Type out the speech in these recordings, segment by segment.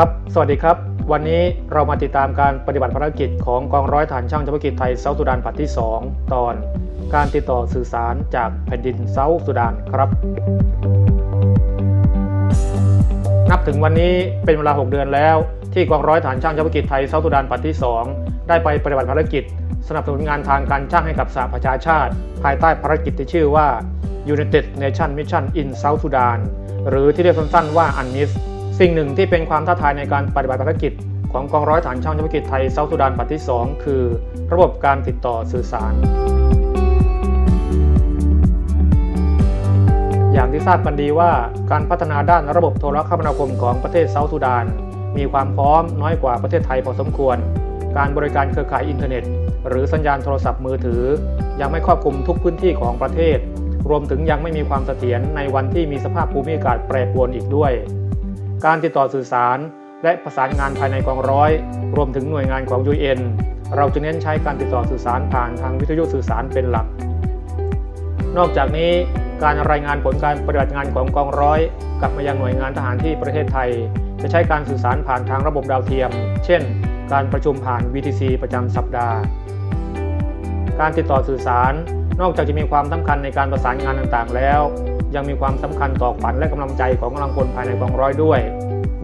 ครับ สวัสดีครับ วันนี้เรามาติดตามการปฏิบัติภารกิจของกองร้อยฐานช่างเฉพาะกิจไทยเซาท์สุดานผัดที่ 2 ตอน การติดต่อสื่อสารจากแผ่นดินเซาท์สุดานครับ นับถึงวันนี้เป็นเวลา 6 เดือนแล้ว ที่กองร้อยฐานช่างเฉพาะกิจไทยเซาท์สุดานผัดที่ 2 ได้ไปปฏิบัติภารกิจ สนับสนุนงานทางการช่างให้กับสหประชาชาติ ภายใต้ภารกิจที่ชื่อว่า United Nation Mission in South Sudan หรือที่เรียกสั้นๆว่า UNMISS สิ่งหนึ่งที่เป็นความท้าทายในการปฏิบัติภารกิจ ของกองร้อยฐานช่างเฉพาะกิจไทยเซาท์สุดานปัดที่ 2 คือ ระบบการติดต่อสื่อสาร อย่างที่ทราบกันดีว่าการพัฒนาด้านระบบโทรคมนาคมของประเทศเซาท์สุดาน มีความพร้อมน้อยกว่าประเทศไทยพอสมควร การบริการเครือข่ายอินเทอร์เน็ต หรือสัญญาณโทรศัพท์มือถือ ยังไม่ครอบคลุมทุกพื้นที่ของประเทศ รวมถึงยังไม่มีความเสถียรในวันที่มีสภาพภูมิอากาศแปรปรวนอีกด้วย การติดต่อสื่อสาร และประสานงานภายในกองร้อย รวมถึงหน่วยงานของ UN เราจะเน้นใช้การติดต่อสื่อสารผ่านทางวิทยุสื่อสารเป็นหลัก นอกจากนี้การรายงานผลการปฏิบัติงานของกองร้อย กลับมายังหน่วยงานทหารที่ประเทศไทย จะใช้การสื่อสารผ่านทางระบบดาวเทียม เช่น การประชุมผ่าน VTC ประจำสัปดาห์ การติดต่อสื่อสาร นอกจากจะมีความสำคัญในการประสานงานต่างๆ แล้ว ยังมีความสำคัญต่อขวัญและกำลังใจของกำลังพลภายในกองร้อยด้วย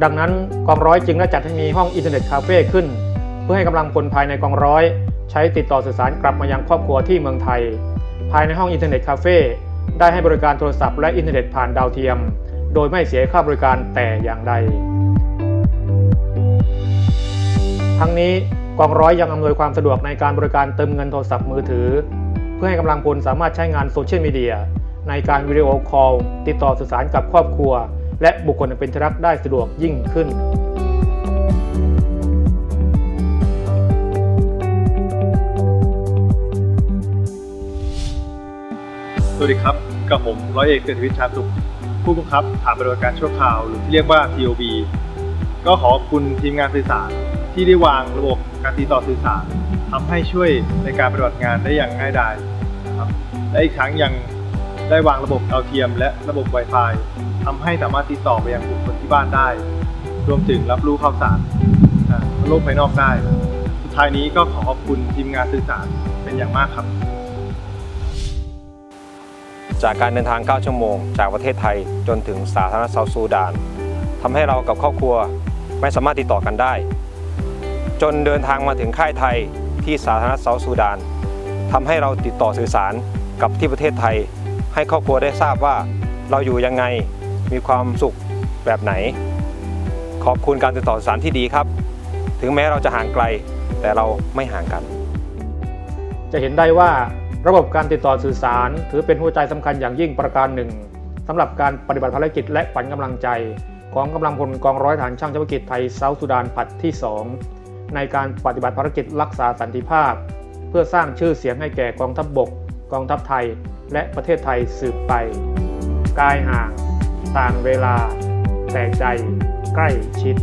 ดังนั้นกองร้อยจึงได้จัดให้มีห้องอินเทอร์เน็ตคาเฟ่ขึ้น เพื่อให้กำลังพลภายในกองร้อย ใช้ติดต่อสื่อสารกลับมายังครอบครัวที่เมืองไทย ภายในห้องอินเทอร์เน็ตคาเฟ่ได้ให้บริการโทรศัพท์และอินเทอร์เน็ตผ่านดาวเทียม โดยไม่เสียค่าบริการแต่อย่างใด ทั้งนี้กองร้อยยังอำนวยความสะดวกในการบริการเติมเงินโทรศัพท์มือถือ พื่อให้กำลังพลสามารถใช้งานโซเชียลมีเดียในการวิดีโอคอล ติดต่อสื่อสารกับครอบครัว และบุคคลเป็นที่รักได้สะดวกยิ่งขึ้นสวัสดีครับ กับผมร้อยเอกเศรษฐวิทย์ชาสุข ผู้บังคับฐานปฏิบัติการชั่วคราวหรือที่เรียกว่า TOB ก็ขอขอบคุณทีมงานสื่อสารที่ได้วางระบบการติดต่อสื่อสารทำให้ช่วยในการปฏิบัติงานได้อย่างง่ายดาย นะครับ และอีกทั้งยังได้วางระบบดาวเทียม และระบบ Wi-Fi ทำให้สามารถติดต่อไปยังบุคคลที่บ้านได้ รวมถึงรับรู้ข่าวสารโลกภายนอกได้ สุดท้ายนี้ก็ขอขอบคุณทีมงานสื่อสารเป็นอย่างมากครับ จากการเดินทาง 9 ชั่วโมง จากประเทศไทยจนถึงสาธารณรัฐเซาท์ซูดานทำให้เรากับครอบครัวไม่สามารถติดต่อกันได้ จนเดินทางมาถึงค่ายไทยที่สาธารณรัฐเซาท์ซูดาน ทำให้เราติดต่อสื่อสารกับที่ประเทศไทย ให้ครอบครัวได้ทราบว่าเราอยู่ยังไงมีความสุขแบบไหน ขอบคุณการติดต่อสื่อสารที่ดีครับ ถึงแม้เราจะห่างไกลแต่เราไม่ห่างกัน จะเห็นได้ว่าระบบการติดต่อสื่อสาร ถือเป็นหัวใจสำคัญอย่างยิ่งประการหนึ่งสำหรับการปฏิบัติภารกิจและขวัญกำลังใจ ของกำลังพลกองร้อยฐานช่างเฉพาะกิจไทยเซาท์สุดานผัดที่ 2 ในการปฏิบัติภารกิจรักษาสันติภาพ เพื่อสร้างชื่อเสียงให้แก่กองทัพบบก กองทัพไทย และประเทศไทยสืบไป กายห่าง ต่างเวลา แต่ใจใกล้ชิด